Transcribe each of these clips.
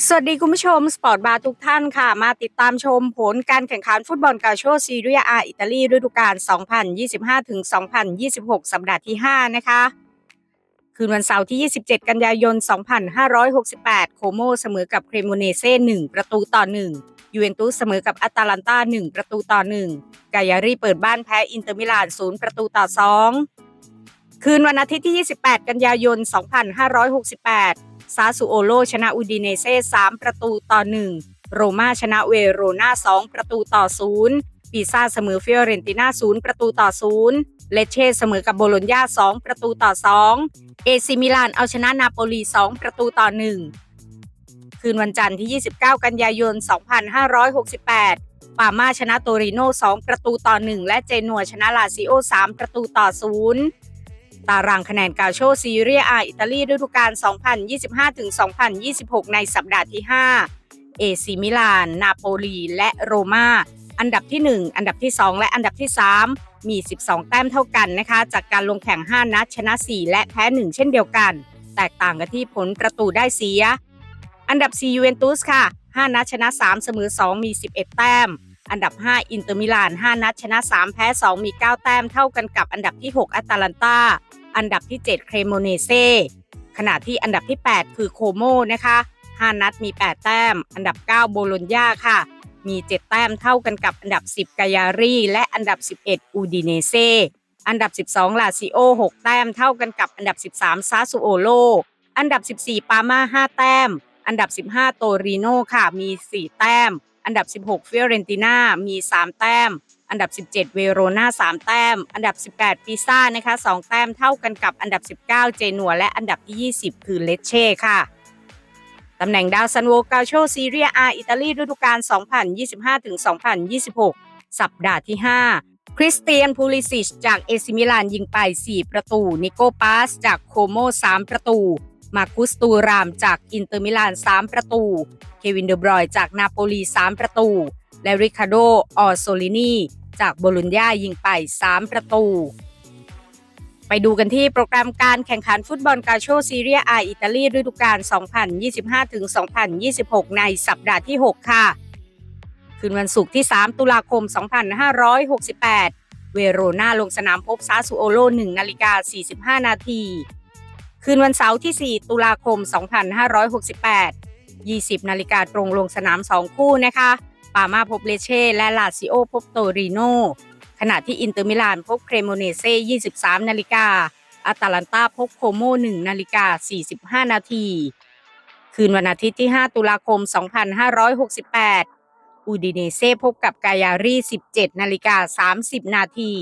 สวัสดีคุณผู้ชม สปอร์ตบาร์ทุกท่านค่ะ มาติดตามชมผลการแข่งขันฟุตบอลกาโชซีเรียอาอิตาลีฤดูกาล 2025ถึง2026 สัปดาห์ที่ 5 นะคะ คืนวันเสาร์ที่ 27 กันยายน 2568 โคโมเสมอกับเครโมเนเซ่1ประตูต่อ 1 ยูเวนตุสเสมอกับอัตาลันตา1ประตูต่อ 1 กายารีเปิดบ้านแพ้อินเตอร์มิลาน0ประตูต่อ 2 คืนวันอาทิตย์ที่ 28 กันยายน 2568 ซาสุโอโลชนะอูดิเนเซ่3ประตูต่อ 1 โรม่าชนะเวโรนา2ประตูต่อ 0 ปีซ่าเสมอฟิออเรนติน่า0ประตูต่อ 0 เลเช่เสมอกับโบโลญญา2ประตูต่อ 2 เอซิมิลานเอาชนะนาโปลี 2 ประตูต่อ 1 คืนวันจันทร์ที่ 29 กันยายน 2568ปาม่าชนะโตริโน 2 ประตูต่อ 1 และเจนัวชนะลาซิโอ 3 ประตูต่อ 0 ตารางคะแนนกาโชซีเรียอาอิตาลีฤดูกาล 2025-2026 ในสัปดาห์ที่ 5 เอซิมิลาน นาโปลี และโรมาอันดับที่ 1 อันดับที่ 2 และอันดับที่ 3 มี 12 แต้มเท่ากันนะคะ จากการลงแข่ง 5 นัดชนะ 4 และแพ้ 1 เช่นเดียวกัน แตกต่างกันที่ผลประตูได้เสีย อันดับ 4 ยูเวนตุสค่ะ 5 นัดชนะ 3 เสมอ 2 มี 11 แต้ม อันดับ 5 อินเตอร์มิลาน 5 นัดชนะ 3 แพ้ 2 มี 9 แต้มเท่ากันกับอันดับที่ 6 อัตแลนตา อันดับที่ 7 เครโมเนเซ่ขณะที่อันดับที่ 8 คือโคโมนะคะ 5 นัดมี 8 แต้ม อันดับ 9 โบโลญญาค่ะ มี 7 แต้มเท่ากันกับอันดับ 10 กายารีและอันดับ 11 อูดิเนเซ่อันดับ 12 ลาซิโอ 6 แต้มเท่ากันกับอันดับ 13 ซาซูโอโล อันดับ 14 ปาม่า 5 แต้ม อันดับ 15 โตริโนค่ะ มี 4 แต้ม อันดับ 16 ฟิออเรนติน่ามี 3 แต้ม อันดับ 17 เวโรนา3 แต้ม อันดับ 18 ปิซ่านะคะ2แต้มเท่ากันกับอันดับ 19 เจนัวและอันดับที่ 20 คือเลเช่ค่ะตำแหน่งดาวซันโวกาโชซีเรียอาอิตาลีฤดูกาล 2025-2026 สัปดาห์ที่ 5 คริสเตียนพูลิซิชจากเอซิมิลานยิงไป 4 ประตู นิโกปาสจากโคโม 3 ประตู มาคุสตูรามจากอินเตอร์มิลาน 3 ประตู เควินเดอบรอยจากนาโปลี 3 ประตู และริคาโด ออโซลินีจากโบลุญญายิงไป 3 ประตู ไปดูกันที่โปรแกรมการแข่งขันฟุตบอลกาโชซีเรียอาอิตาลีฤดูกาล 2025-2026 ในสัปดาห์ที่ 6 ค่ะ คืนวันศุกร์ที่ 3 ตุลาคม 2568 เวโรนาลงสนามพบซาซูโอโล 1 นาฬิกา 45 นาที คืนวันเสาร์ที่ 4 ตุลาคม 2568 20 นาฬิกาตรงลงสนาม 2 คู่นะคะปามาพบเลเช่ และลาซิโอพบโตริโนขณะที่อินเตอร์มิลานพบเครโมเนเซ่23 นาฬิกาอาตาลันตาพบโคโม1นาฬิกา 45 นาที คืนวันอาทิตย์ที่ 5 ตุลาคม 2568 อูดิเนเซ่พบกับกายารี17 นาฬิกา 30 นาที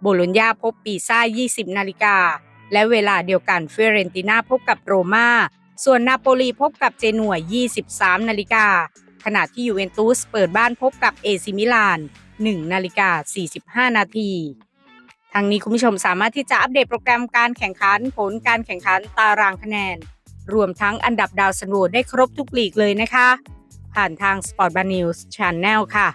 โบโลญญาพบปีซ่า 20 นาฬิกา และเวลาเดียวกันเฟเรนติน่าพบกับโรมาส่วนนาโปลีพบกับเจนัว 23 นาฬิกา ขณะที่ยูเวนตุสเปิดบ้านพบกับเอซิมิลาน 1 นาฬิกา 45 นาทีทางนี้คุณผู้ชมสามารถที่จะอัปเดตโปรแกรมการแข่งขันผลการแข่งขันตารางคะแนน รวมทั้งอันดับดาวซันโวได้ครบทุกลีกเลยนะคะ ผ่านทาง Sport b a r News Channel ค่ะ